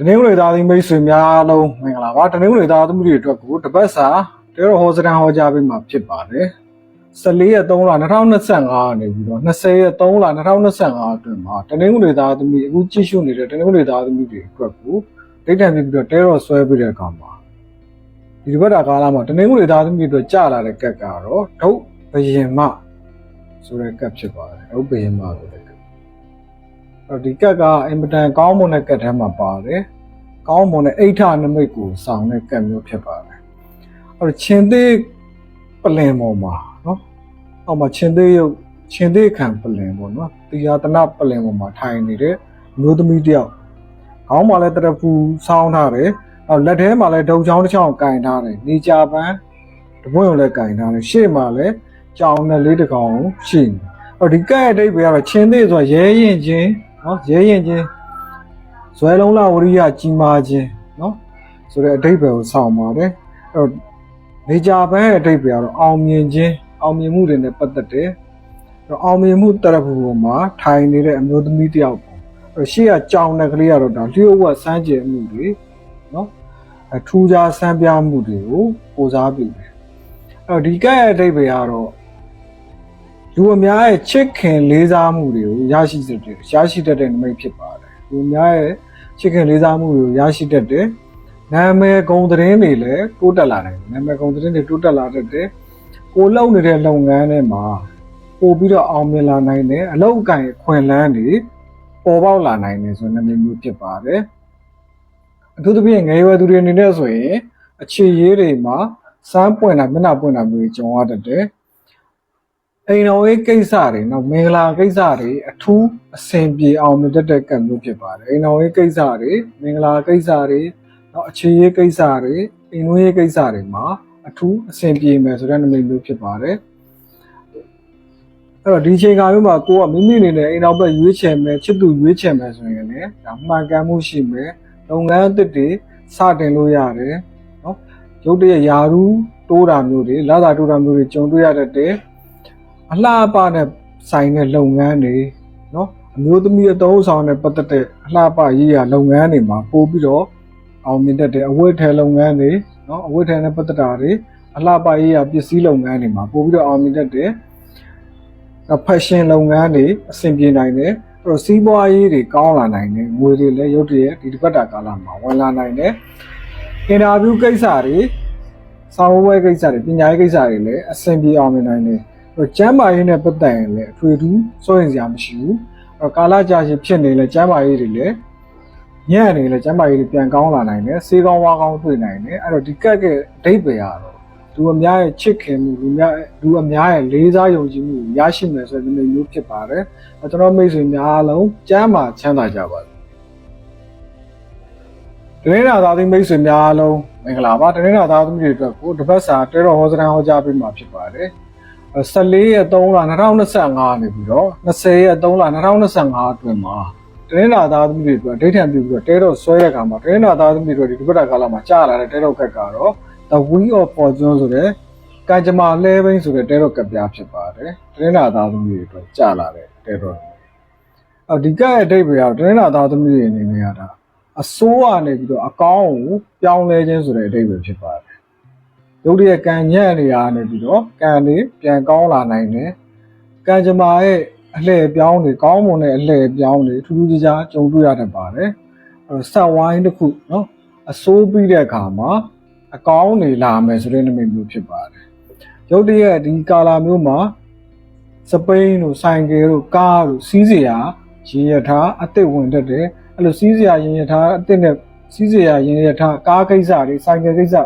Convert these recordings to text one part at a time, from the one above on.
တနင်္ဂနွေသားသမီးမိတ်ဆွေများအားလုံးမင်္ဂလာပါတနင်္ဂနွေသားသမီးတွေအတွက်ကိုတပတ်စာတဲတော်ဟောစတန်ဟောကြားပေးမှာဖြစ်ပါတယ်14ရက်3လ2025နေပြီးတော့20ရက်3လ2025အတွင်းမှာတနင်္ဂနွေသားသမီးအခုကြည့်ရှုနေတဲ့တနင်္ဂနွေသားသမီးတွေအတွက်ကိုဒိတ်တံပြပြီးတော့တဲတော်ဆွဲပေးတဲ့အခါမှာဒီတစ်ပတ်တာကာလမှာတနင်္ဂနွေသားသမီးတွေအတွက်ကြာလာတဲ့ကက်ကတော့ဒုတ်ဘယင်မဆိုတဲ့ကက်ဖြစ်ပါတယ်ဒုတ်ဘယင်မဆို တဲ့ကက်အဲ့တော့ဒီကက်ကအင်မတန်ကောင်းမွန်တဲ့ကက်ထဲမှာပါတယ်။ကောင်းမွန်တဲ့အိဋ္ဌနမိတ်ကိုဆောင်တဲ့ကက်မျိုးဖြစ်ပါတယ်။အဲ့တော့ချင်းသေးပလင်ပေါ်မှာနော်။အောက်မှာချင်းသေးရုပ်ချင်းသေးခံပလင်ပေါ်နော်။တရားတနာပလင်ပေါ်မှာထိုင်နေတဲ့အမျိုးသမီးတစ်ယောက်။ခေါင်းမှာလည်းတရဖူဆောင်းထားတယ်။အော်လက်ထဲမှာလည်းဒုံချောင်းတစ်ချောင်းကင်ထားတယ်။နေကြပန်းတပွင့်ကိုလည်းကင်ထားတယ်။ရှေ့မှာလည်းကြောင်နဲ့လေးတစ်ကောင်ရှိနေတယ်။အော်ဒီကက်ရဲ့အဓိပ္ပာယ်ကတော့ချင်းသေးဆိုတာရဲရင်ချင်း နော်ရဲရင်ချင်းဇွဲလုံးလာဝရိယကြီးမားခြင်းနော်ဆိုတဲ့အဓိပ္ပာယ်ကိုဆောင်ပါတယ်အဲ့တော့နေကြပန်းရဲ့အဓိပ္ပာယ်ကတော့အောင်မြင်ခြင်းအောင်မြင်မှုတွေနဲ့ပတ်သက်တယ်အဲ့တော့အောင်မြင်မှုတရဖူပေါ်မှာထိုင်နေတဲ့အမျိုးသမီးတစ်ယောက်ပေါ့အဲ့တော့ရှေ့ကကြောင်တဲ့ကလေးကတော့ဒါလျှို့ဝှက်စမ်းကြယ်မှုတွေနော်အထူးခြားစမ်းပြမှုတွေကိုပိုစားပြုတယ်အဲ့တော့ဒီကရဲ့အဓိပ္ပာယ်ကတော့ လူအများရဲ့ချစ်ခင်လေးစားမှုတွေကိုရရှိတတ်တယ်ရရှိတတ်တဲ့နမိတ်ဖြစ်ပါတယ်လူအများရဲ့ချစ်ခင်လေးစားမှုတွေကိုရရှိတတ်တယ်နာမည်ဂုဏ်သတင်းတွေလည်းတိုးတက်လာတယ်နာမည်ဂုဏ်သတင်းတွေတိုးတက်လာတတ်တယ်ကိုလုပ်နေတဲ့လုပ်ငန်းတွေမှာပို့ပြီးတော့အောင်မြင်လာနိုင်တယ်အလောက်အကင်ခွင့်လန်းတွေပေါ်ပေါက်လာနိုင်တယ်ဆိုတဲ့နမိတ်မျိုးဖြစ်ပါတယ်အထူးသဖြင့်ငယ်ရွယ်သူတွေအနေနဲ့ဆိုရင်အခြေရေးတွေမှာစမ်းပွင့်တာမျက်နှာပွင့်တာမျိုးတွေကြုံရတတ်တယ် အိမ်တော်ရေးကိစ္စတွေနော်မင်္ဂလာကိစ္စတွေအထူးအဆင်ပြေအောင်မြင်တတ်တဲ့ကံမျိုးဖြစ်ပါတယ်အိမ်တော်ရေးကိစ္စတွေမင်္ဂလာကိစ္စတွေနော်အခြေရေးကိစ္စတွေအိမ်တော်ရေးကိစ္စတွေမှာအထူးအဆင်ပြေမယ်ဆိုတဲ့နမိတ်မျိုးဖြစ်ပါတယ်အဲ့တော့ဒီအချိန်ခါမျိုးမှာကိုကမိမိအနေနဲ့အိမ်တော်ဘက်ရွေးချယ်မယ်ချစ်သူရွေးချယ်မယ်ဆိုရင်လည်းဒါမှန်ကန်မှုရှိမယ်လုပ်ငန်းအသစ်တွေစတင်လို့ရတယ်နော်ရုပ်တရက်ယာရူးတိုးတာမျိုးတွေလာတာတိုးတာမျိုးတွေကြုံတွေ့ရတတ်တယ် အလှပနဲ့ဆိုင်တဲ့လုပ်ငန်းတွေနော်အမျိုးသမီးအသုံးဆောင်နဲ့ပတ်သက်တဲ့အလှပရေးရာလုပ်ငန်းတွေမှာပို့ပြီးတော့အောင်မြင်တတ်တယ်အဝတ်ထည်လုပ်ငန်းတွေနော်အဝတ်ထည်နဲ့ပတ်သက်တာတွေအလှပရေးရာပစ္စည်းလုပ်ငန်းတွေမှာပို့ပြီးတော့အောင်မြင်တတ်တယ်ဖက်ရှင်လုပ်ငန်းတွေအဆင်ပြေနိုင်တယ်အဲ့တော့စီးပွားရေးတွေကောင်းလာနိုင်တယ်ငွေတွေလည်းရုတ်တရက်ဒီတစ်ပတ်တာကာလမှာဝင်လာနိုင်တယ်အင်တာဗျူးကိစ္စတွေစာဝဲကိစ္စတွေပညာရေးကိစ္စတွေလည်းအဆင်ပြေအောင်မြင်နိုင်တယ် ဟိုကျမ်းမာရေးနဲ့ပတ်သက်ရင်လည်းအထွေထူးစိုးရင်စရာမရှိဘူး။အဲကာလကြာရှည်ဖြစ်နေလဲကျမ်းမာရေးတွေလည်းညံ့နေလဲကျမ်းမာရေးတွေပြန်ကောင်းလာနိုင်တယ်။ဆေးကောင်းဝါးကောင်းတွေ့နိုင်တယ်။အဲ့တော့ဒီကက်ကအဓိပ္ပာယ်ကတော့လူအများရဲ့ချစ်ခင်မှုလူများလူအများရဲ့လေးစားယုံကြည်မှုကိုရရှိမယ်ဆိုတဲ့မျိုးဖြစ်ပါတယ်။အဲကျွန်တော်မိတ်ဆွေများအားလုံးကျမ်းမာချမ်းသာကြပါစေ။တနင်္လာသားသမီးမိတ်ဆွေများအားလုံးမင်္ဂလာပါ။တနင်္လာသားသမီးတွေအတွက်ကိုတစ်ပတ်စာတဲတော်ဟောစတန်ဟောကြားပေးမှာဖြစ်ပါတယ်။ 14ရက်3လ2025နေပြီးတော့20ရက်3လ2025အတွင်းမှာတနင်္လာသားသမီးတွေအတွက်ဒိဋ္ဌံပြုပြီးတော့တဲတော့ဆွဲတဲ့အခါမှာတနင်္လာသားသမီးတွေဒီဒီပတ္တကာလမှာကြာလာတဲ့တဲတော့ကက်ကတော့ The Wheel of Fortune ဆိုတဲ့ကံကြမ္မာလဲဘိန်းဆိုတဲ့တဲတော့ကက်ပြားဖြစ်ပါတယ်တနင်္လာသားသမီးတွေအတွက်ကြာလာတဲ့တဲတော့အော်ဒီကက်ရဲ့အဓိပ္ပာယ်ကတော့တနင်္လာသားသမီးတွေအနေနဲ့ကဒါအစိုးရနေပြီးတော့အကောင်းကိုပြောင်းလဲခြင်းဆိုတဲ့အဓိပ္ပာယ်ဖြစ်ပါတယ် ရုပ်တရက်ကံညံ့နေရနေပြီးတော့ကံတွေပြန်ကောင်းလာနိုင်တယ်။ကံကြမ္မာရဲ့အလှည့်အပြောင်းတွေကောင်းမွန်တဲ့အလှည့်အပြောင်းတွေထူးထူးခြားခြားကြုံတွေ့ရတတ်ပါတယ်။အဲတော့ဆက်ဝိုင်းတစ်ခုနော်အစိုးပြီးတဲ့အခါမှာအကောင်းတွေလာမယ်ဆိုတဲ့နမိတ်မျိုးဖြစ်ပါတယ်။ရုပ်တရက်ဒီကာလာမျိုးမှာစပိန်တို့ဆိုင်ကယ်တို့ကားတို့စီးစရာရင်ရထားအသစ်ဝင်တတ်တယ်။အဲ့လိုစီးစရာရင်ရထားအသစ်နဲ့စီးစရာရင်ရထားကားကိစ္စတွေဆိုင်ကယ်ကိစ္စ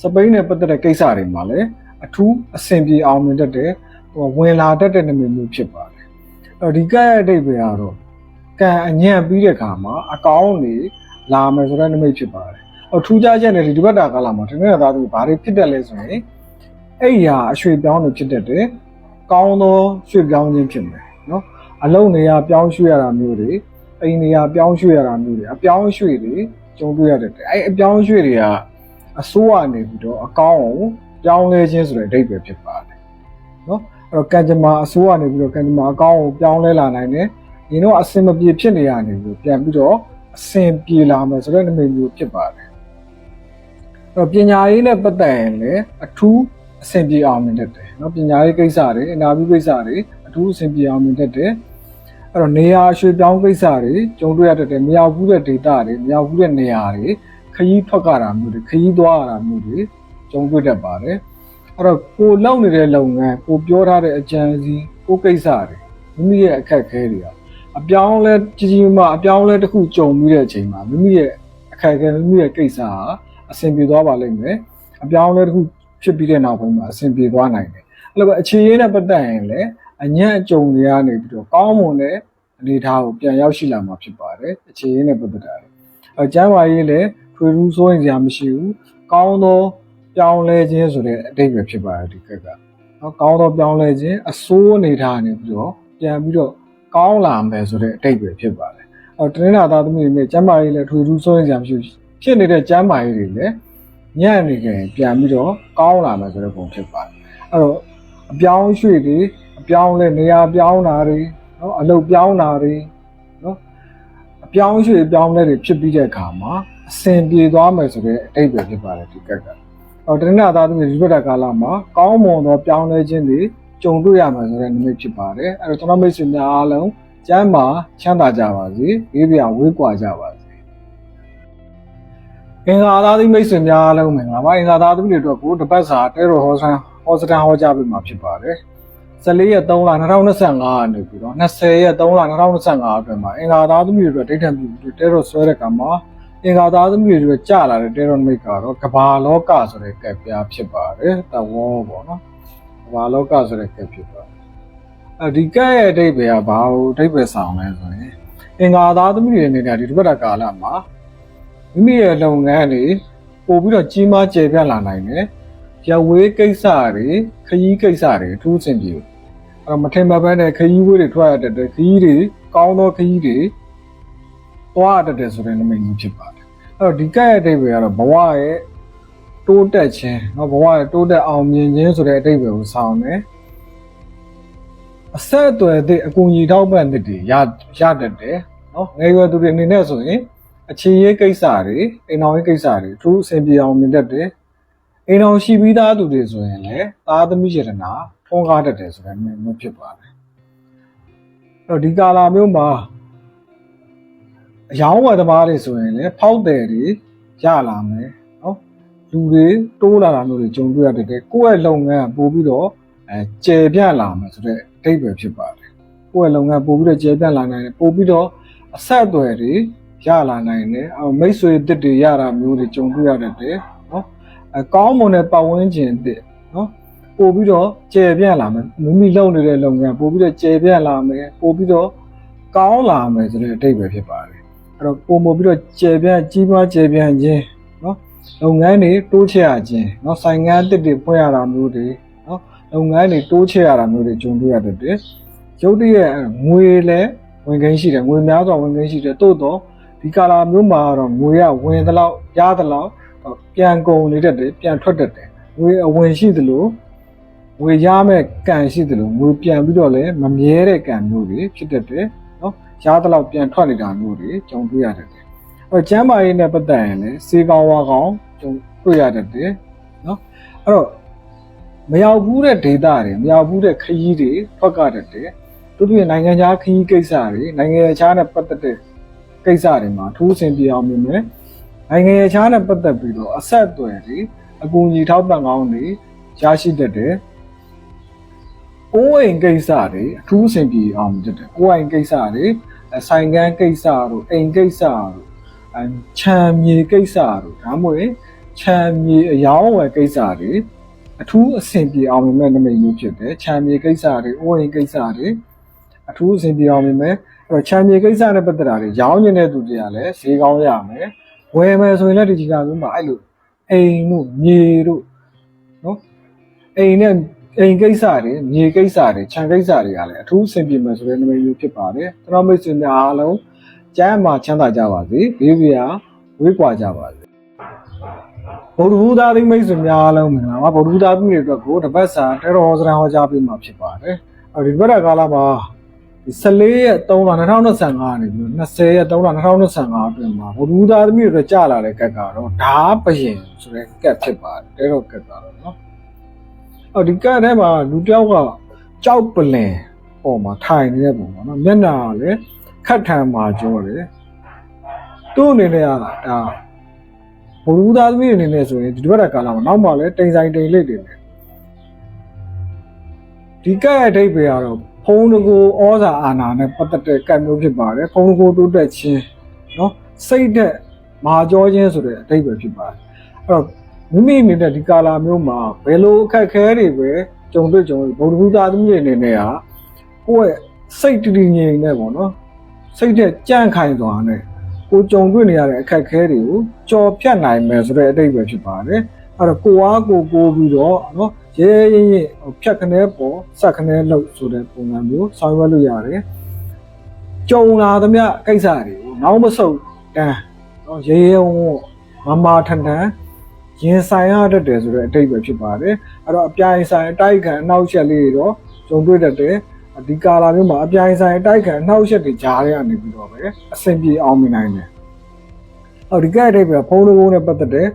စပိန်နဲ့ပတ်သက်တဲ့ကိစ္စတွေမှာလည်းအထူးအဆင်ပြေအောင်မြင်တတ်တယ်ဟိုဝင်လာတတ်တဲ့နမိတ်မျိုးဖြစ်ပါတယ်အဲ့တော့ဒီကရဲ့အတိတ်ပဲကတော့ကံအညံ့ပြီးတဲ့ခါမှာအကောင်းတွေလာမယ်ဆိုတဲ့နမိတ်ဖြစ်ပါတယ်ဟိုထူးခြားချက်နဲ့ဒီဒီဘက်တာကာလမှာဒီနေ့သားသူဘာတွေဖြစ်တတ်လဲဆိုရင်အဲ့ဒီဟာအရွှေ့ပြောင်းတွေဖြစ်တတ်တယ်ကောင်းသောရွှေ့ပြောင်းခြင်းဖြစ်မယ်နော်အလုံးနေရာပြောင်းရွှေ့ရတာမျိုးတွေအိမ်နေရာပြောင်းရွှေ့ရတာမျိုးတွေအပြောင်းရွှေ့တွေကြုံတွေ့ရတတ်တယ်အဲ့အပြောင်းရွှေ့တွေက အစိုးရနေပြီးတော့အကောင့်ကိုပြောင်းလဲခြင်းဆိုတဲ့အဓိပ္ပာယ်ဖြစ်ပါတယ်เนาะအဲ့တော့ကံကြမ္မာအစိုးရနေပြီးတော့ကံကြမ္မာအကောင့်ကိုပြောင်းလဲလာနိုင်တယ်ညီတော့အစင်မပြေဖြစ်နေရနေပြီးတော့ပြန်ပြီးတော့အ အဆင်ပြေလာမယ်ဆိုတဲ့နမိတ်မျိုးဖြစ်ပါတယ်အဲ့တော့ပညာရေးနဲ့ပတ်သက်ရင်လည်းအထူးအဆင်ပြေအောင်မြင်တတ်တယ်เนาะပညာရေးကိစ္စတွေအနာပြုကိစ္စတွေအထူးအဆင်ပြေအောင်မြင်တတ်တယ်အဲ့တော့နေရာရွှေ့ပြောင်းကိစ္စတွေကြုံတွေ့ရတတ်တယ်မရောက်ဘူးတဲ့ data တွေမရောက်ဘူးတဲ့နေရာတွေ ခရီးထွက်ကြတာမျိုးတွေခရီးသွားရတာမျိုးတွေကြုံတွေ့တတ်ပါတယ်အဲ့တော့ကိုလောက်နေတဲ့လုပ်ငန်းကိုပြောထားတဲ့အကြံစီကိုကိစ္စတွေမိမိရဲ့အခက်အခဲတွေအပြောင်းလဲကြီးကြီးမားမားအပြောင်းလဲတစ်ခုကြုံပြီးတဲ့အချိန်မှာမိမိရဲ့အခက်အခဲမိမိရဲ့ကိစ္စဟာအဆင်ပြေသွားပါလိမ့်မယ်အပြောင်းလဲတစ်ခုဖြစ်ပြီးတဲ့နောက်ပိုင်းမှာအဆင်ပြေသွားနိုင်တယ်အဲ့လိုပဲအခြေရေးနဲ့ပတ်သက်ရင်လည်းအညံ့အကြုံတွေကနေပြီးတော့ကောင်းမွန်တဲ့အနေအထားကိုပြန်ရောက်ရှိလာမှာဖြစ်ပါတယ်အခြေရေးနဲ့ပတ်သက်တာလေအဲကျမ်းမာရေးလည်း ထွေထူးစိုးရင်စရာမရှိဘူးကောင်းသောပြောင်းလဲခြင်းဆိုတဲ့အတိတ်ပဲဖြစ်ပါတယ်ဒီခက်ကနော်ကောင်းသောပြောင်းလဲခြင်းအဆိုးအနေထားနေပြီးတော့ပြန်ပြီးတော့ကောင်းလာမယ်ဆိုတဲ့အတိတ်ပဲဖြစ်ပါတယ်အော်တနင်္လာသားသမီးတွေနဲ့ကျမ်းမာရေးလည်းထွေထူးစိုးရင်စရာမရှိဘူးဖြစ်နေတဲ့ကျမ်းမာရေးတွေလည်းညံ့နေကြရင်ပြန်ပြီးတော့ကောင်းလာမယ်ဆိုတဲ့ပုံဖြစ်ပါတယ်အဲ့တော့အပြောင်းရွှေ့တွေအပြောင်းလဲနေရာပြောင်းတာတွေနော်အလုပ်ပြောင်းတာတွေနော်အပြောင်းရွှေ့အပြောင်းလဲတွေဖြစ်ပြီးတဲ့အခါမှာ အဆင်ပြေသွားမယ်ဆိုတဲ့အတိတ်ပဲဖြစ်ပါတယ်ဒီကက်ကအော်တနင်္လာသားသမီးဒီဘက်ကာလမှာကောင်းမွန်သောပြောင်းလဲခြင်းတွေကြုံတွေ့ရမယ်ဆိုတဲ့နိမိတ်ဖြစ်ပါတယ်အဲ့တော့ကျွန်တော်မိတ်ဆွေများအားလုံးကျမ်းမာချမ်းသာကြပါစေဘေးပြဝေးကွာကြပါစေအင်္ဂါသားသမီးမိတ်ဆွေများအားလုံးမင်္ဂလာပါအင်္ဂါသားသမီးတွေအတွက်ကိုတပတ်စာတဲတော်ဟောဆန်ဟောစတန်ဟောကြားပေးမှာဖြစ်ပါတယ်14ရက်3လ2025နေပြီးတော့20ရက်3လ2025အတွင်းမှာအင်္ဂါသားသမီးတွေအတွက်ဒိဋ္ဌံပြုပြီးတဲတော်ဆွဲတဲ့ကံမှာ အင်္ဂါသားသမီးတွေအတွက်ကြာလာတဲ့တဲတော်နိမိတ်ကတော့ကဘာလောကဆိုတဲ့ကံပြားဖြစ်ပါတယ်တဝေါပေါ့နော်ကဘာလောကဆိုတဲ့ကံဖြစ်ပါတယ်အဲဒီကဲ့ရဲ့အဓိပ္ပာယ်ကဘာလို့အဓိပ္ပာယ်ဆောင်လဲဆိုရင်အင်္ဂါသားသမီးတွေအနေနဲ့ဒီတပတ်တာကာလမှာမိမိရဲ့လုပ်ငန်းတွေပို့ပြီးတော့ကြီးမားကျယ်ပြန့်လာနိုင်တယ်ရဝေးကိစ္စတွေခရီးကိစ္စတွေအထူးအဆင်ပြေတယ်အဲ့တော့မထင်မှတ်ဘဲနဲ့ခရီးဝေးတွေထွက်ရတဲ့ခရီးတွေကောင်းသောခရီးတွေ သွားရတဲ့ဆိုတဲ့နမိတ်မျိုးဖြစ်ပါတယ်အဲ့တော့ဒီကဲ့ရဲ့အဓိပ္ပာယ်ကတော့ဘဝရဲ့တိုးတက်ခြင်းเนาะဘဝရဲ့တိုးတက်အောင်မြင်ခြင်းဆိုတဲ့အဓိပ္ပာယ်ကိုဆောင်တယ်အဆက်အသွယ်တဲ့အကူအညီထောက်ပံ့တဲ့တွေရရတတ်တယ်เนาะငယ်ရွယ်သူတွေအနေနဲ့ဆိုရင်အခြေရေးကိစ္စတွေအိမ်တော်ရေးကိစ္စတွေသူအဆင်ပြေအောင်မြင်တတ်တယ်အိမ်တော်ရှိပြီးသားသူတွေဆိုရင်လည်းသားသမီးရတနာထုံးကားတတ်တယ်ဆိုတဲ့မျိုးဖြစ်ပါတယ်အဲ့တော့ဒီကာလာမျိုးမှာ အယောင်းဝယ်သမားတွေဆိုရင်လည်းဖောက်တယ်တွေရလာမယ်နော်လူတွေတိုးလာတာမျိုးတွေကြုံတွေ့ရတတ်တယ်ကိုယ့်ရဲ့လုပ်ငန်းကပို့ပြီးတော့အဲကျယ်ပြန့်လာမယ်ဆိုတဲ့အဓိပ္ပာယ်ဖြစ်ပါတယ်ကိုယ့်ရဲ့လုပ်ငန်းပို့ပြီးတော့ကျယ်ပြန့်လာနိုင်တယ်ပို့ပြီးတော့အဆက်အသွယ်တွေရလာနိုင်တယ်အော်မိတ်ဆွေအစ်စ်တွေရတာမျိုးတွေကြုံတွေ့ရတတ်တယ်နော်အဲကောင်းမွန်တဲ့ပတ်ဝန်းကျင်အစ်စ်နော်ပို့ပြီးတော့ကျယ်ပြန့်လာမယ်မိမိလုပ်နေတဲ့လုပ်ငန်းပို့ပြီးတော့ကျယ်ပြန့်လာမယ်ပို့ပြီးတော့ကောင်းလာမယ်ဆိုတဲ့အဓိပ္ပာယ်ဖြစ်ပါတယ် အဲ့တော့ပုံမပြီးတော့ကျယ်ပြန့်ကြီးပွားကျယ်ပြန့်ခြင်းနော်လုပ်ငန်းတွေတိုးချဲ့ရခြင်းနော်ဆိုင်ငန်းအစ်စ်တွေဖွင့်ရတာမျိုးတွေနော်လုပ်ငန်းတွေတိုးချဲ့ရတာမျိုးတွေကြုံတွေ့ရတတ်တယ်ရုပ်တရက်ငွေလည်းဝင်ခင်းရှိတယ်ငွေများစွာဝင်ခင်းရှိတယ်တို့တော့ဒီကာလာမျိုးမှာတော့ငွေကဝင်သလောက်ရသလောက်ပြန်ကုန်နေတတ်တယ်ပြန်ထွက်တတ်တယ်ငွေအဝင်ရှိသလိုငွေရမဲ့ကံရှိသလိုငွေပြန်ပြီးတော့လည်းမမြဲတဲ့ကံမျိုးတွေဖြစ်တတ်တယ်နော် ရသလောက်ပြန်ထွက်နေတာမျိုးတွေကြုံတွေ့ရတတ်တယ်အဲကျမ်းမာရေးနဲ့ပတ်သက်ရင်လည်းစေကောင်းဝါကောင်းကြုံတွေ့ရတတ်တယ်နော်အဲ့တော့မရောက်ဘူးတဲ့ဒေတာတွေမရောက်ဘူးတဲ့ခရီးတွေထွက်ကြတတ်တယ်သူတို့ရဲ့နိုင်ငံခြားခရီးကိစ္စတွေနိုင်ငံခြားနဲ့ပတ်သက်တဲ့ကိစ္စတွေမှာထူးဆင်ပြအောင်မြင်မယ်နိုင်ငံခြားနဲ့ပတ်သက်ပြီးတော့အဆက်အသွယ်တွေအကူအညီထောက်ပံ့ကောင်းတွေရရှိတတ်တယ်ကိုယ်အိမ်ကိစ္စတွေအထူးအဆင်ပြေအောင်မြင်တတ်တယ်ကိုယ်အိမ်ကိစ္စတွေ ဆိုင်ကန်းကိစ္စတို့အိမ်ကိစ္စတို့အချမ်းမြေကိစ္စတို့ဒါမှမဟုတ်ချမ်းမြေအယောင်းဝယ်ကိစ္စတွေအထူးအဆင်ပြေအောင်မြင်မဲ့နမိတ်မျိုးဖြစ်တယ်ချမ်းမြေကိစ္စတွေအိုးအိမ်ကိစ္စတွေအထူးအဆင်ပြေအောင်မြင်မဲ့အဲ့တော့ချမ်းမြေကိစ္စနဲ့ပတ်သက်တာတွေရောင်းနေတဲ့သူတွေကလည်းဈေးကောင်းရမယ်ဝယ်မယ်ဆိုရင်လည်းဒီကြီးကမျိုးမှာအဲ့လိုအိမ်တို့မြေတို့နော်အိမ်နဲ့ အိမ်ကိစ္စတွေမြေကိစ္စတွေခြံကိစ္စတွေကလည်းအထူးအဆင်ပြေမယ်ဆိုတဲ့နမိတ်မျိုးဖြစ်ပါတယ်ကျွန်တော်မိတ်ဆွေများအားလုံးကျမ်းမှာချမ်းသာကြပါစေဘေးပြာဝေးကွာကြပါစေဗုဒ္ဓဟူသားသိမိတ်ဆွေများအားလုံးမင်္ဂလာပါဗုဒ္ဓဟူသားသူတွေအတွက်ကိုတပတ်စာတဲတော်ဟောစရန်ဟောကြားပေးမှာဖြစ်ပါတယ်အဲဒီတပတ်တာကာလမှာဒီဒီ14ရက်3လ2025နေပြီး20ရက်3လ2025အတွင်းမှာဘလူသားသမီးတွေကြာလာတဲ့ကက်ကတော့ဓာပရင်ဆိုတဲ့ကက်ဖြစ်ပါတယ်တဲတော့ကက်ကတော့နော် အော်ဒီကက်ထဲမှာလူတစ်ယောက်ကကြောက်ပလင်ပေါ်မှာထိုင်နေတဲ့ပုံပေါ့နော်မျက်နှာကလည်းခတ်ထန်မှာကျော်တယ်သူ့အနေနဲ့ကဒါဘလူသားသမီးအနေနဲ့ဆိုရင်ဒီဘက်ကကာလာမှာနောက်မှလည်းတိမ်ဆိုင်တိမ်လိတ်တွေနဲ့ဒီကက်ရဲ့အဓိပ္ပာယ်ကတော့ ဖုံးတကူဩဇာအာဏာနဲ့ပတ်သက်တဲ့ကံမျိုးဖြစ်ပါတယ်ဖုံးတကူတိုးတက်ခြင်းเนาะစိတ်တဲ့မဟာကြောခြင်းဆိုတဲ့အဓိပ္ပာယ်ဖြစ်ပါတယ်အဲ့တော့ မိမိအနေနဲ့ဒီကာလာမျိုးမှာဘယ်လိုအခက်အခဲတွေပဲကြုံတွေ့ကြုံဗုဒ္ဓဘာသာသမီးအနေနဲ့ဟာကိုယ့်ရဲ့စိတ်တည်ငြိမ်နေပေါ့နော်စိတ်နဲ့ကြန့်ခိုင်သွားတယ်ကိုကြုံတွေ့နေရတဲ့အခက်အခဲတွေကိုကြော်ဖြတ်နိုင်မယ်ဆိုတဲ့အတိတ်ပဲဖြစ်ပါတယ်အဲ့တော့ကိုအားကိုကိုပြီးတော့နော်ရဲရဲရဲဖြတ်ခနဲပေါ်စက်ခနဲလှုပ်ဆိုတဲ့ပုံစံမျိုးဆောင်ရွက်လို့ရတယ်ကြုံလာသမျှကိစ္စတွေကိုနောက်မဆုတ်တန်းနော်ရဲရဲဝံ့မမာထန်ထန် ရင်ဆိုင်ရတတ်တယ်ဆိုတဲ့အတိတ်ပဲဖြစ်ပါတယ်အဲ့တော့အပြိုင်ဆိုင်အတိုက်ခံအနောက်ချက်လေးတွေတော့ကြုံတွေ့တတ်တယ်ဒီကာလာမျိုးမှာအပြိုင်ဆိုင်အတိုက်ခံအနောက်ချက်တွေကြားထဲကနေပြီးတော့ပဲအဆင်ပြေအောင်မြင်နိုင်တယ်အော်ဒီကဲအတိတ်ပဲဖုန်းတစ်ခုနဲ့ပတ်သက်တယ်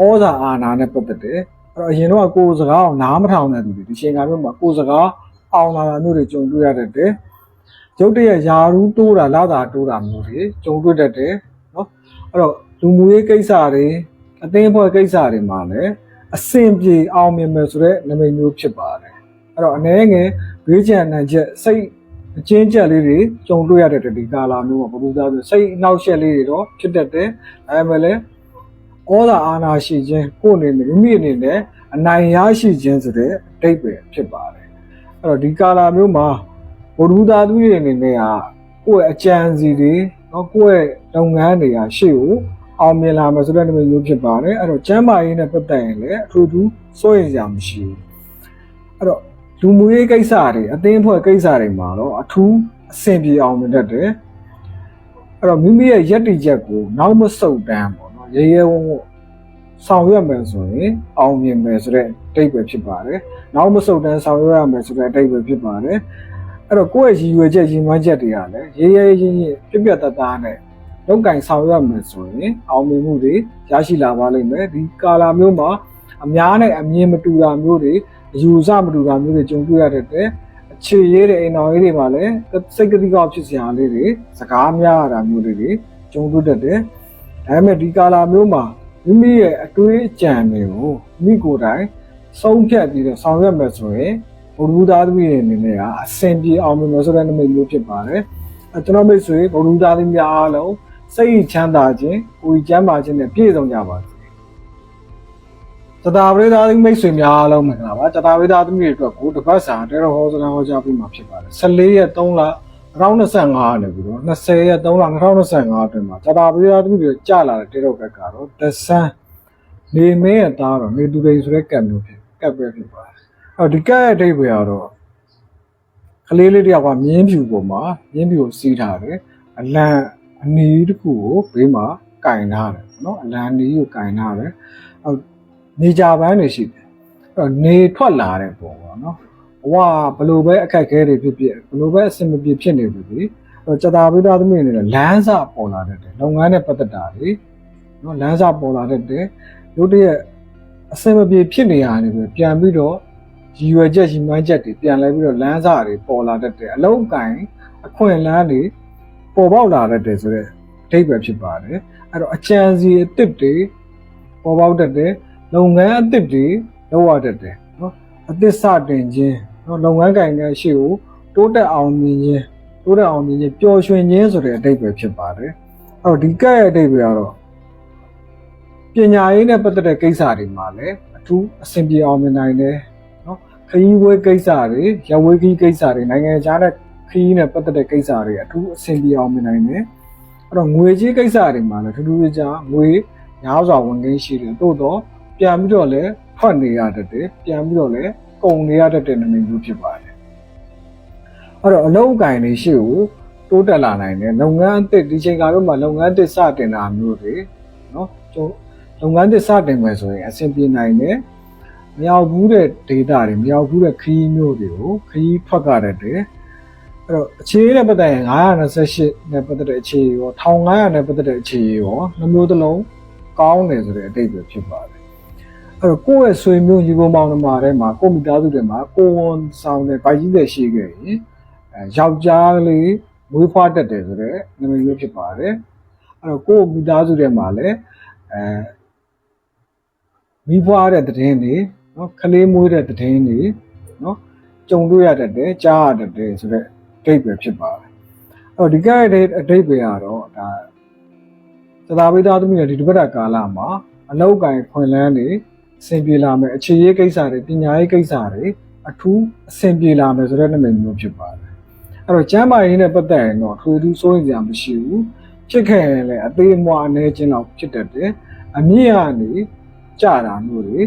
ဩဇာအာဏာနဲ့ပတ်သက်တယ်အဲ့တော့အရင်တော့ကိုယ်စကားအောင်နားမထောင်တဲ့သူတွေဒီချိန်ကမျိုးမှာကိုယ်စကားအောင်လာတာမျိုးတွေကြုံတွေ့ရတတ်တယ်။ရုပ်တရက်ယာရူးတိုးတာလာတာတိုးတာမျိုးတွေကြုံတွေ့တတ်တယ်နော်။အဲ့တော့လူမှုရေးကိစ္စတွေ အသင်းဖွဲ့ကိစ္စတွေမှာလည်းအဆင်ပြေအောင်မြင်မယ်ဆိုတဲ့နာမည်မျိုးဖြစ်ပါတယ်။အဲ့တော့အနေငယ်ဘေးချန်နိုင်ချက်စိတ်အချင်းချက်လေးတွေကြုံတွေ့ရတဲ့ဒီကာလာမျိုးမှာဘယ်လိုသားဆိုစိတ်အနောက်ရှက်လေးတွေတော့ဖြစ်တတ်တယ်။ဒါပေမဲ့လည်းဩဇာအာဏာရှိခြင်းကိုယ်အနေနဲ့မိမိအနေနဲ့အနိုင်ရရှိခြင်းဆိုတဲ့အတိတ်ပဲဖြစ်ပါတယ်အဲ့တော့ဒီကာလာမျိုးမှာဘုဒ္ဓသာသူတွေအနေနဲ့ကကိုယ့်ရဲ့အကြံစီတွေနော်ကိုယ့်ရဲ့လုပ်ငန်းတွေကရှေ့ကို အောင်မြင်လာမယ်ဆိုတဲ့အနေမျိုးဖြစ်ပါတယ်အဲ့တော့ကျမ်းမာရေးနဲ့ပတ်သက်ရင်လည်းအထူးထူးစိုးရိမ်စရာမရှိဘူးအဲ့တော့လူမှုရေးကိစ္စတွေအသင်းဖွဲ့ကိစ္စတွေမှာတော့အထူးအဆင်ပြေအောင်မြင်တတ်တယ်အဲ့တော့မိမိရဲ့ယက်တီချက်ကိုနောက်မဆုတ်တမ်းပေါ့နော်ရဲရဲဝံ့ဝံ့ဆောင်ရွက်မယ်ဆိုရင်အောင်မြင်မယ်ဆိုတဲ့အတိတ်ပဲဖြစ်ပါတယ်။နောက်မဆုတ်တန်းဆောင်ရွက်ရမယ်ဆိုတဲ့အတိတ်ပဲဖြစ်ပါတယ်။အဲ့တော့ကိုယ့်ရဲ့ရည်ရွယ်ချက်ရည်မှန်းချက်တွေကလည်းရေးရဲရင်းရင်းပြပြတသားနဲ့ လောက်ကင်ဆောင်ရွက်မယ်ဆိုရင်အောင်မြင်မှုတွေရရှိလာပါလိမ့်မယ်။ဒီကာလာမျိုးမှာအများနဲ့အမြင်မတူတာမျိုးတွေအယူဆမတူတာမျိုးတွေကြုံတွေ့ရတဲ့အခြေရေးတဲ့အိမ်တော်ရေးတွေမှာလည်းစိတ်ကတိကောက်ဖြစ်စရာလေးတွေစကားများရတာမျိုးတွေကြုံတွေ့တတ်တယ်။ဒါပေမဲ့ဒီကာလာမျိုးမှာမိမိရဲ့အတွေးအကြံတွေကိုမိကိုယ်တိုင်ဆုံးဖြတ်ပြီးတော့ဆောင်ရွက်မယ်ဆိုရင်ဘုဒ္ဓသားသမီးတွေအနေနဲ့ကအဆင်ပြေအောင်မြင်မယ်ဆိုတဲ့နမိတ်မျိုးဖြစ်ပါတယ်အဲကျွန်တော်မိတ်ဆွေဘုဒ္ဓသားသမီးများအားလုံး စိတ်ချမ်းသာခြင်းကိုယ်ချမ်းသာခြင်းနဲ့ပြည့်စုံကြပါစေသတာပရိသတ်မိတ်ဆွေများအားလုံးမင်္ဂလာပါသတာပရိသတ်သမီးတွေအတွက်ကိုတပတ်စာတဲတော်ဟောစကားဟောကြားပေးမှာဖြစ်ပါတယ်14ရက်3လ2025နဲ့ပြီးတော့20ရက်3လ2025အတွင်းမှာတာတာပရိသတ်သမီးတွေကြာလာတဲ့တေတော့ကတ်ကတော့တဆန်းနေမင်းရဲ့သားတော့နေသူတွေဆိုတဲ့ကတ်မျိုးဖြစ်ကတ်ပဲဖြစ်ပါတယ်အော်ဒီကတ်ရဲ့အဓိပ္ပာယ်ကတော့ကလေးလေးတယောက်ကမြင်းဖြူပေါ်မှာမြင်းဖြူကိုစီးထားတယ်အလံ အနီးတစ်ခုကိုဘေးမှာကင်ထားတယ်နော်အလံအနီးကိုကင်ထားတယ်အော်နေကြပန်းတွေရှိတယ်အဲ့တော့နေထွက်လာတဲ့ပုံပေါ့နော်ဘဝဘလို့ပဲအခက်အခဲတွေဖြစ်ဖြစ်ဘလို့ပဲအဆင်မပြေဖြစ်နေပြီလေအဲကြတာပိသားသမီးအနေနဲ့လမ်းစာပေါ်လာတတ်တယ်လုပ်ငန်းနဲ့ပတ်သက်တာလေနော်လမ်းစာပေါ်လာတတ်တယ်ရုတ်တရက်အဆင်မပြေဖြစ်နေရတယ်ပဲပြန်ပြီးတော့ရည်ရွယ်ချက်ရည်မှန်းချက်တွေပြန်လဲပြီးတော့လမ်းစာတွေပေါ်လာတတ်တယ်အလုံးကင်အခွင့်အလမ်းတွေ ပေါ်ပေါက်လာတတ်တယ်ဆိုတော့အထိပ္ပယ်ဖြစ်ပါတယ်အဲ့တော့အချမ်းစီအစ်စ်တွေပေါ်ပေါက်တတ်တယ်လုပ်ငန်းအစ်စ်တွေလုပ်ရတတ်တယ်နော်အသစ်စတင်ခြင်းနော်လုပ်ငန်းကိုင်တဲ့ရှေ့ကိုတိုးတက်အောင်မြင်ခြင်းတိုးတက်အောင်မြင်ခြင်းပျော်ရွှင်ခြင်းဆိုတဲ့အဓိပ္ပာယ်ဖြစ်ပါတယ်။အဲ့တော့ဒီကဲ့ရဲ့အဓိပ္ပာယ်ကတော့ပညာရေးနဲ့ပတ်သက်တဲ့ကိစ္စတွေမှာလည်းအထူးအဆင်ပြေအောင်မြင်နိုင်တယ်နော်ခရီးဝဲကိစ္စတွေရဝဲခရီးကိစ္စတွေနိုင်ငံခြားတဲ့ ခရီးနဲ့ပတ်သက်တဲ့ကိစ္စတွေအထူးအဆင်ပြေအောင်မြင်နိုင်တယ်။အဲ့တော့ငွေကြေးကိစ္စတွေမှာလည်းထူးထူးခြားခြားငွေများစွာဝင်ငင်းရှိတယ်တိုးတော့ပြန်ပြီးတော့လည်းထွက်နေရတတ်တယ်ပြန်ပြီးတော့လည်းကုန်နေရတတ်တဲ့နေမျိုးဖြစ်ပါတယ်အဲ့တော့အလုံးအကင်တွေရှိကိုတိုးတက်လာနိုင်တယ်လုပ်ငန်းအသစ်ဒီချိန်ကာလမှာလုပ်ငန်းအသစ်စတင်တာမျိုးတွေနော်ကျုံလုပ်ငန်းအသစ်စတင်မယ်ဆိုရင်အဆင်ပြေနိုင်တယ်မရောက်ဘူးတဲ့ data တွေမရောက်ဘူးတဲ့ခရီးမျိုးတွေကိုခရီးထွက်ကြတတ်တယ် အဲ့တော့အခြေအနေနဲ့ပတ်သက်ရင်928နဲ့ပတ်သက်တဲ့အခြေရော1500နဲ့ပတ်သက်တဲ့အခြေရောနှမျိုးတစ်လုံးကောင်းတယ်ဆိုတဲ့အတိတ်ပဲဖြစ်ပါတယ်အဲ့တော့ကိုယ့်ရဲ့ဆွေမျိုးညီကောင်မောင်နှမတွေမှာကိုယ့်မိသားစုတွေမှာကိုယ်ဝန်ဆောင်တဲ့ဗိုက်ကြီးတွေရှိခဲ့ရင်အဲယောက်ျားလေးမွေးဖွားတတ်တယ်ဆိုတဲ့နာမည်မျိုးဖြစ်ပါတယ်အဲ့တော့ကိုယ့်မိသားစုတွေမှာလည်းအဲမိဖွားတဲ့တည်င်းတွေနော်ကလေးမွေးတဲ့တည်င်းတွေနော်ကြုံတွေ့ရတတ်တယ်ကြားရတတ်တယ်ဆိုတဲ့ အတိတ်ပဲဖြစ်ပါတယ်အဲ့တော့ဒီကရဲ့အတိတ်ပဲကတော့ဒါသသာပိသားသမီးရဲ့ဒီတပတ်တာကာလမှာအလောက်ကင်ခွင်လန်းနေအဆင်ပြေလာမယ်အခြေရေးကိစ္စတွေပညာရေးကိစ္စတွေအထူးအဆင်ပြေလာမယ်ဆိုတဲ့နာမည်မျိုးဖြစ်ပါတယ်အဲ့တော့ကျမ်းမာရေးနဲ့ပတ်သက်ရင်တော့ထွေထူးစိုးရင်စရာမရှိဘူးဖြစ်ခဲ့ရင်လည်းအသေးအမွှာအနေချင်းလောက်ဖြစ်တတ်တယ်အမြင့်ကနေကြတာမျိုးတွေ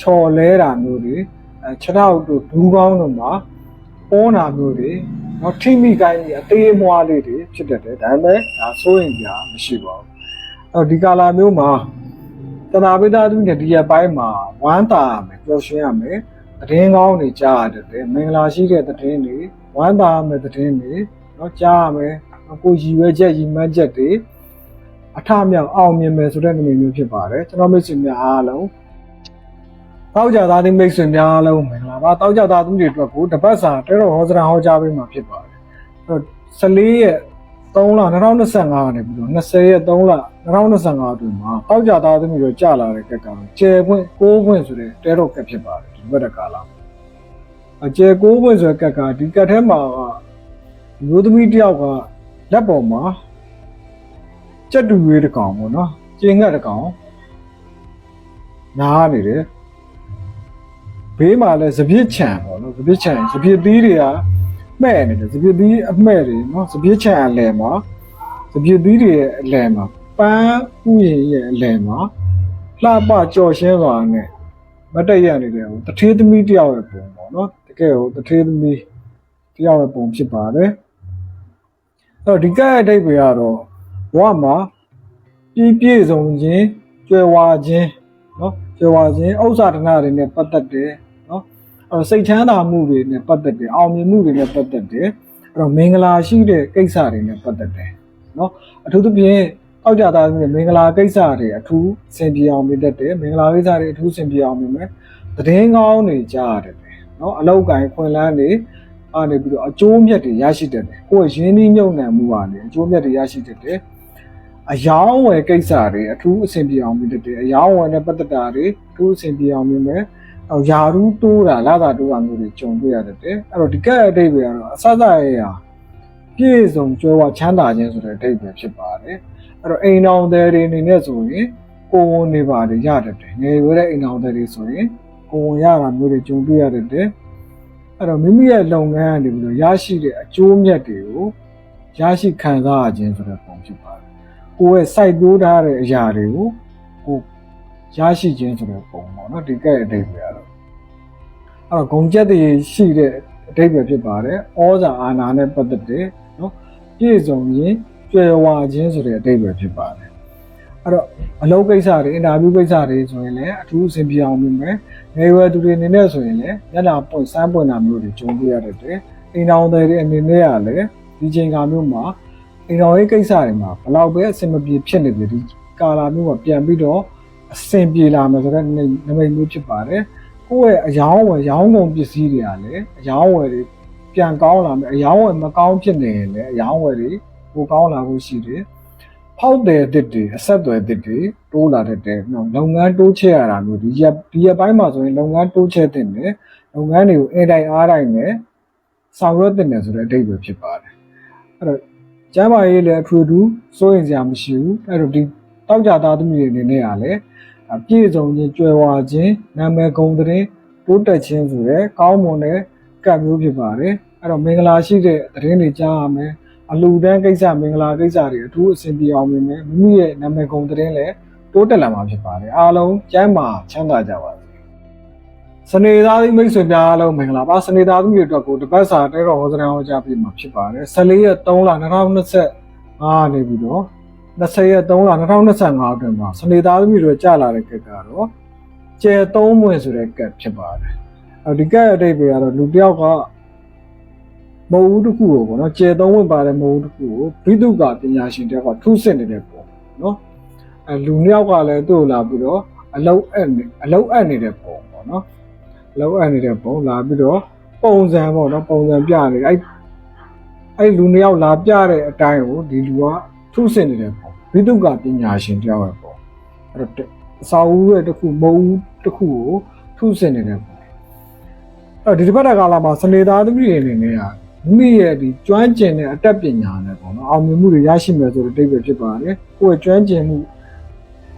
ချော်လဲတာမျိုးတွေအဲခြေထောက်တို့ဒူးကောင်းတို့မှာပေါ်နာမျိုးတွေ နော်ထိမိကိုင်းကြီးအသေးအမွှားလေးတွေဖြစ်တတ်တယ်ဒါပေမဲ့ဒါစိုးရင်ကြာမရှိပါဘူးအဲ့တော့ဒီကာလာမျိုးမှာတနာပိသားသူနဲ့ဒီရက်ပိုင်းမှာဝမ်းသာရမယ်ပျော်ရွှင်ရမယ်သတင်းကောင်းတွေကြားရတတ်တယ်မင်္ဂလာရှိတဲ့သတင်းတွေဝမ်းသာရမယ်သတင်းတွေနော်ကြားရမယ်နော်ကိုရည်ရွယ်ချက်ရည်မှန်းချက်တွေအထမြောက်အောင်မြင်မယ်ဆိုတဲ့အနေမျိုးဖြစ်ပါတယ်ကျွန်တော်မိတ်ဆွေများအားလုံး တောက်ကြသားသမီးမိတ်ဆွေများအားလုံးမင်္ဂလာပါတောက်ကြသားသမီးတွေအတွက်ကိုတပတ်စာတဲတော်ဟောစရာဟောကြားပေးမှာဖြစ်ပါတယ်အဲ့တော့14ရက်3လ2025ကနေပြီးတော့20ရက်3လ2025အတွင်းမှာတောက်ကြသားသမီးတွေကြာလာတဲ့ကက်ကတော့ကျယ်ပွင့်6ပွင့်ဆိုတဲ့တဲတော်ကက်ဖြစ်ပါတယ်ဒီဘက်တကာလာအကျယ်6ပွင့်ဆိုတဲ့ကက်ကဒီကက်ထဲမှာကမျိုးသမီးတစ်ယောက်ကလက်ပေါ်မှာကြက်တူရွေးတစ်ကောင်ပေါ့နော်ကျင်းငတ်တစ်ကောင်နားနေတယ် ဘေးမှာလည်းစပြစ်ချံပေါ့နော်စပြစ်ချံစပြစ်သီးတွေကမှဲ့နေတယ်စပြစ်သီးအမှဲ့တွေနော်စပြစ်ချံအလယ်မှာစပြစ်သီးတွေရဲ့အလယ်မှာပန်းဥယျာဉ်ရဲ့အလယ်မှာလှပကြော်ရှင်းစွာနဲ့မတ်တက်ရနေတယ်ဟိုတထေးသမီးတယောက်ရဲ့ပုံပေါ့နော်တကယ်ဟိုတထေးသမီးတယောက်ရဲ့ပုံဖြစ်ပါတယ်အဲ့တော့ဒီကရဲ့အဓိပ္ပာယ်ကတော့ဘဝမှာပြည့်ပြည့်စုံခြင်းကြွယ်ဝခြင်းနော်ကြွယ်ဝခြင်းဥစ္စာဒနာတွေနဲ့ပတ်သက်တယ်နော်အဲ့တော့ စိတ်ချမ်းသာမှုတွေနဲ့ပတ်သက်တယ်အောင်မြင်မှုတွေနဲ့ပတ်သက်တယ်အဲ့တော့မင်္ဂလာရှိတဲ့ကိစ္စတွေနဲ့ပတ်သက်တယ်နော်အထူးသဖြင့်အောက်ကြသားတွေမင်္ဂလာကိစ္စတွေအထူးစင်ပြေအောင်မြင်တတ်တယ်မင်္ဂလာကိစ္စတွေအထူးစင်ပြေအောင်မြင်မယ်သတင်းကောင်းတွေကြားရတယ်နော်အလောက်ကင်ခွင်လန်းတွေအားနေပြီးတော့အကျိုးမြတ်တွေရရှိတတ်တယ်ကိုယ်ရင်းနှီးမြုပ်နှံမှုကနေအကျိုးမြတ်တွေရရှိတတ်တယ်အယောင်းဝယ်ကိစ္စတွေအထူးအဆင်ပြေအောင်မြင်တတ်တယ်အယောင်းဝယ်နဲ့ပတ်သက်တာတွေအထူးအဆင်ပြေအောင်မြင်မယ် ဟိုယာရူးတိုးတာလာတာတိုးတာမျိုးတွေကြုံတွေ့ရတတ်တယ်အဲ့တော့ဒီကက်အတိတ်ပဲကတော့အစစရဲ့ဟာပြည့်စုံကြွယ်ဝချမ်းသာခြင်းဆိုတဲ့အတိတ်ပဲဖြစ်ပါတယ်အဲ့တော့အိမ်အောင်တဲ့တွေအနေနဲ့ဆိုရင်ကိုယ်ဝန်နေပါတယ်ရတတ်တယ်ငယ်ရွယ်တဲ့အိမ်အောင်တဲ့တွေဆိုရင်ကိုယ်ဝန်ရတာမျိုးတွေကြုံတွေ့ရတတ်တယ်အဲ့တော့မိမိရဲ့လုပ်ငန်းကနေပြီးတော့ရရှိတဲ့အကျိုးမြတ်တွေကိုရရှိခံစားရခြင်းဆိုတဲ့ပုံဖြစ်ပါတယ်ကိုယ့်ရဲ့စိုက်ပျိုးထားတဲ့အရာတွေကိုကိုယ် ရရှိခြင်းဆိုတဲ့ပုံပေါ့နော်ဒီကက်ရဲ့အတိတ်ပဲကတော့အဲ့တော့ဂုံချက်တွေရှိတဲ့အတိတ်ပဲဖြစ်ပါတယ်။ဩဇာအာဏာနဲ့ပတ်သက်တဲ့နော်ပြည့်စုံရင်ကြွယ်ဝခြင်းဆိုတဲ့အတိတ်ပဲဖြစ်ပါတယ်။အဲ့တော့အလုပ်ကိစ္စတွေအင်တာဗျူးကိစ္စတွေဆိုရင်လည်းအထူးအဆင်ပြေအောင်လုပ်မယ်။ငယ်ရွယ်သူတွေအနေနဲ့ဆိုရင်လည်းညနာပွင့်စမ်းပွင့်တာမျိုးတွေကြုံတွေ့ရတတ်တယ်။အိမ်တော်တွေအနေနဲ့ကလည်းဒီချိန်ကာမျိုးမှာအိမ်တော်ရေးကိစ္စတွေမှာဘလောက်ပဲအဆင်မပြေဖြစ်နေပြီဒီကာလာမျိုးမှာပြန်ပြီးတော့ အဆင်ပြေလာမယ်ဆိုတဲ့နမိတ်မျိုးဖြစ်ပါတယ်။ကိုယ့်ရဲ့အယောင်းဝယ်ရောင်းကုန်ပစ္စည်းတွေကလည်းအယောင်းဝယ်တွေပြန်ကောင်းလာမယ်အယောင်းဝယ်မကောင်းဖြစ်နေရင်လည်းအယောင်းဝယ်တွေပိုကောင်းလာဖို့ရှိတယ်။ဖောက်တယ်တစ်တွေအဆက်အသွယ်တစ်တွေတိုးလာတတ်တယ်။နော်လုပ်ငန်းတိုးချဲ့ရတာမျိုးဒီရက်ဒီရက်ပိုင်းမှာဆိုရင်လုပ်ငန်းတိုးချဲ့တဲ့နဲ့လုပ်ငန်းတွေကိုအင်တိုင်းအားတိုင်းနဲ့ဆောင်ရွက်တဲ့နဲ့ဆိုတဲ့အဓိပ္ပာယ်ဖြစ်ပါတယ်။အဲ့တော့ကျမ်းမာရေးလည်းအထွေထူးစိုးရင်စရာမရှိဘူး။အဲ့တော့ဒီတောက်ကြသားသမီးတွေအနေနဲ့ကလည်းအ ပြည့်စုံခြင်းကြွယ်ဝခြင်းနာမည်ဂုဏ်သတင်းတိုးတက်ခြင်းဆိုတဲ့ကောင်းမွန်တဲ့ကံမျိုးဖြစ်ပါတယ်အဲ့တော့မင်္ဂလာရှိတဲ့သတင်းတွေကြားရမယ်အလူတန်းကိစ္စမင်္ဂလာကိစ္စတွေအထူးအဆင်ပြေအောင်မြင်မယ်မိမိရဲ့နာမည်ဂုဏ်သတင်းလည်းတိုးတက်လာမှာဖြစ်ပါတယ်အားလုံးကျမ်းမာချမ်းသာကြပါစေစနေသားသမီးမိတ်ဆွေများအားလုံးမင်္ဂလာပါစနေသားသမီးတွေအတွက်ကိုတပတ်စာတဲတော်ဟောစရန်ဟောကြားပေးမှာဖြစ်ပါတယ်14ရက်3လ2025နေပြီးတော့ 20ရက်3လ2025အတွင်းမှာစနေသားသမီးတွေကြာလာတဲ့ကက်ကတော့ကျဲ3မွေဆိုတဲ့ကက်ဖြစ်ပါတယ်။အဲဒီကက်အတိတ်ပဲကတော့လူတစ်ယောက်ကမဟုတ်ဘူးတစ်ခုကိုပေါ့နော်ကျေသုံးဝင်ပါတဲ့မဟုတ်ဘူးတစ်ခုကိုဘိတုကပညာရှင်တယောက်ကထူးဆင့်နေတဲ့ပုံနော်အဲလူနှစ်ယောက်ကလည်းသူ့ကိုလာပြီးတော့အလုံးအပ်နေအလုံးအပ်နေတဲ့ပုံပေါ့နော်အလုံးအပ်နေတဲ့ပုံလာပြီးတော့ပုံစံပေါ့နော်ပုံစံပြနေတယ်အဲ့အဲ့လူနှစ်ယောက်လာပြတဲ့အတိုင်းကိုဒီလူက ထူးဆင့်နေတဲ့ပုံဘိတုကပညာရှင်တယောက်ရဲ့ပုံအဲ့တော့အစာအုပ်ရဲ့တစ်ခုမဟုတ်ဘူးတစ်ခုကိုထူးဆင့်နေတဲ့ပုံအဲ့ဒီတစ်ပတ်တကာလာမှာစနေသားသမီးတွေအနေနဲ့ကမိမိရဲ့ဒီကျွမ်းကျင်တဲ့အတတ်ပညာနဲ့ပေါ့နော်အောင်မြင်မှုတွေရရှိမယ်ဆိုတဲ့အဓိပ္ပာယ်ဖြစ်ပါတယ်ကိုယ့်ရဲ့ကျွမ်းကျင်မှု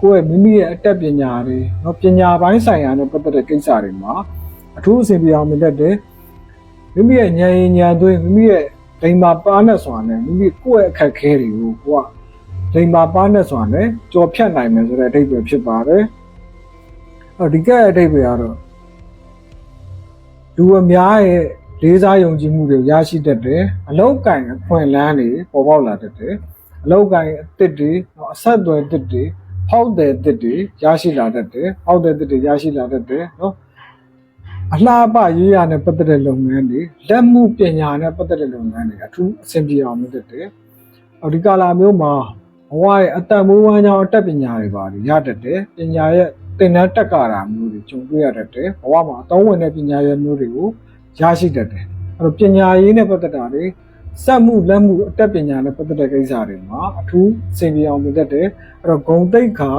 ကိုယ့်ရဲ့မိမိရဲ့အတတ်ပညာတွေနော်ပညာပိုင်းဆိုင်ရာနဲ့ပတ်သက်တဲ့ကိစ္စတွေမှာအထူးအဆင်ပြေအောင်မြင်တတ်တယ်မိမိရဲ့ဉာဏ်ရည်ဉာဏ်သွင်းမိမိရဲ့ ဒိမ်မာပါနဲ့စွာနဲ့မိမိကိုယ့်ရဲ့အခက်အခဲတွေကိုကိုကဒိမ်မာပါနဲ့စွာနဲ့ကြော်ဖြတ်နိုင်မယ်ဆိုတဲ့အဓိပ္ပာယ်ဖြစ်ပါတယ်အဲ့တော့ဒီကဲ့အဓိပ္ပာယ်ကတော့လူအများရဲ့လေးစားယုံကြည်မှုတွေရရှိတတ်တယ်အလောက်ကင်အခွင့်အလန်းတွေပေါ်ပေါက်လာတတ်တယ်အလောက်ကင်အသစ်တွေနော်အဆက်အသွယ်အသစ်တွေဖောက်တယ်အသစ်တွေရရှိလာတတ်တယ်ဖောက်တယ်အသစ်တွေရရှိလာတတ်တယ်နော် အလားပရေးရနဲ့ပတ်သက်တဲ့လုပ်ငန်းတွေလက်မှုပညာနဲ့ပတ်သက်တဲ့လုပ်ငန်းတွေအထူးအဆင်ပြေအောင်လုပ်တတ်တယ်အော်ဒီကာလာမျိုးမှာဘဝရဲ့အတ္တမိုးဝမ်းကြောင်းအတတ်ပညာတွေပါရတတ်တယ်ပညာရဲ့သင်တန်းတက်ကြတာမျိုးတွေကြုံတွေ့ရတတ်တယ်ဘဝမှာအသုံးဝင်တဲ့ပညာရဲ့မျိုးတွေကိုရရှိတတ်တယ်အဲ့တော့ပညာရေးနဲ့ပတ်သက်တာတွေစက်မှုလက်မှုအတတ်ပညာနဲ့ပတ်သက်တဲ့ကိစ္စတွေမှာအထူးစင်ပြေအောင်မြင်တတ်တယ်အဲ့တော့ဂုံတိတ်ခါ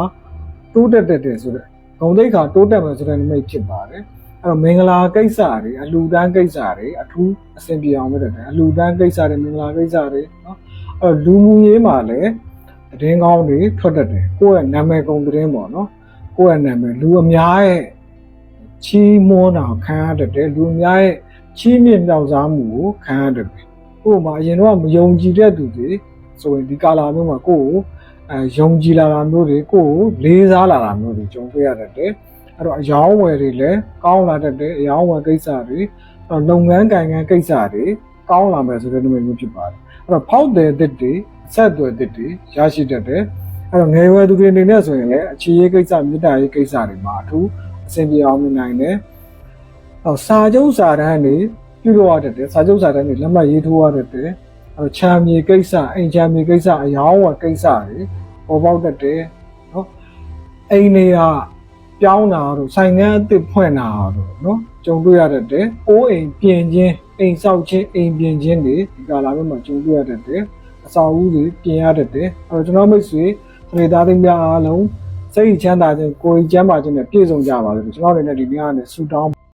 တိုးတက်တတ်တယ်ဆိုတော့ဂုံတိတ်ခါတိုးတက်မယ်ဆိုတဲ့နိမိတ်ဖြစ်ပါတယ် အဲ့တော့မင်္ဂလာကိစ္စတွေအလူတန်းကိစ္စတွေအထူးအစင်ပြေအောင်မြင်တတ်တယ်အလူတန်းကိစ္စတွေမင်္ဂလာကိစ္စတွေနော်အဲ့တော့လူမှုရေးမှာလည်းသတင်းကောင်းတွေထွက်တတ်တယ်ကိုယ့်ရဲ့နာမည်ကုန်သတင်းပေါ့နော်ကိုယ့်ရဲ့နာမည်လူအများရဲ့ချီးမွမ်းတာကိုခံရတတ်တယ်လူအများရဲ့ချီးမြှင့်မြောက်စားမှုကိုခံရတတ်တယ်။ဥပမာအရင်တော့မယုံကြည်တဲ့သူတွေဆိုရင်ဒီကာလာမျိုးမှာကိုယ့်ကိုအဲယုံကြည်လာတာမျိုးတွေကိုယ့်ကိုလေးစားလာတာမျိုးတွေကြုံတွေ့ရတတ်တယ်။ အဲ့တော့အယောင်းဝယ်တွေလည်းကောင်းလာတတ်တယ်အယောင်းဝယ်ကိစ္စတွေအဲ့တော့လုပ်ငန်းကိုင်ငန်းကိစ္စတွေကောင်းလာမယ်ဆိုတဲ့နမိတ်မျိုးဖြစ်ပါတယ်။အဲ့တော့ဖောက်တယ်တစ်တွေအဆက်အသွယ်တစ်တွေရရှိတတ်တယ်။အဲ့တော့ငယ်ရွယ်သူတွေအနေနဲ့ဆိုရင်လည်းအခြေရေးကိစ္စမြေတားရေးကိစ္စတွေမှာအထူးအဆင်ပြေအောင်မြင်နိုင်တယ်။ဟောစာချုပ်စာတမ်းတွေပြုလုပ်ရတတ်တယ်။စာချုပ်စာတမ်းတွေလက်မှတ်ရေးထိုးရတတ်တယ်။အဲချမ်းမြေကိစ္စအိမ်ချမ်းမြေကိစ္စအယောင်းဝယ်ကိစ္စတွေပေါ်ပေါက်တတ်တယ်နော်။အိမ်တွေက ပြောင်းတာတို့ဆိုင်ငန်းအသစ်ဖွင့်တာတို့နော်ကြုံတွေ့ရတတ်တယ်။အိုးအိမ်ပြင်ခြင်းအိမ်ဆောက်ခြင်းအိမ်ပြင်ခြင်းတွေဒီကာလာမျိုးမှာကြုံတွေ့ရတတ်တယ်။အစာအုပ်တွေပြင်ရတတ်တယ်။အဲတော့ကျွန်တော်မိတ်ဆွေတွေသားသိမ်းများအားလုံးစိတ်ချမ်းသာခြင်းကိုယ်ကြီးချမ်းသာခြင်းနဲ့ပြည့်စုံကြပါလို့ကျွန်တော်အနေနဲ့ဒီနေ့ကနေဆုတောင်း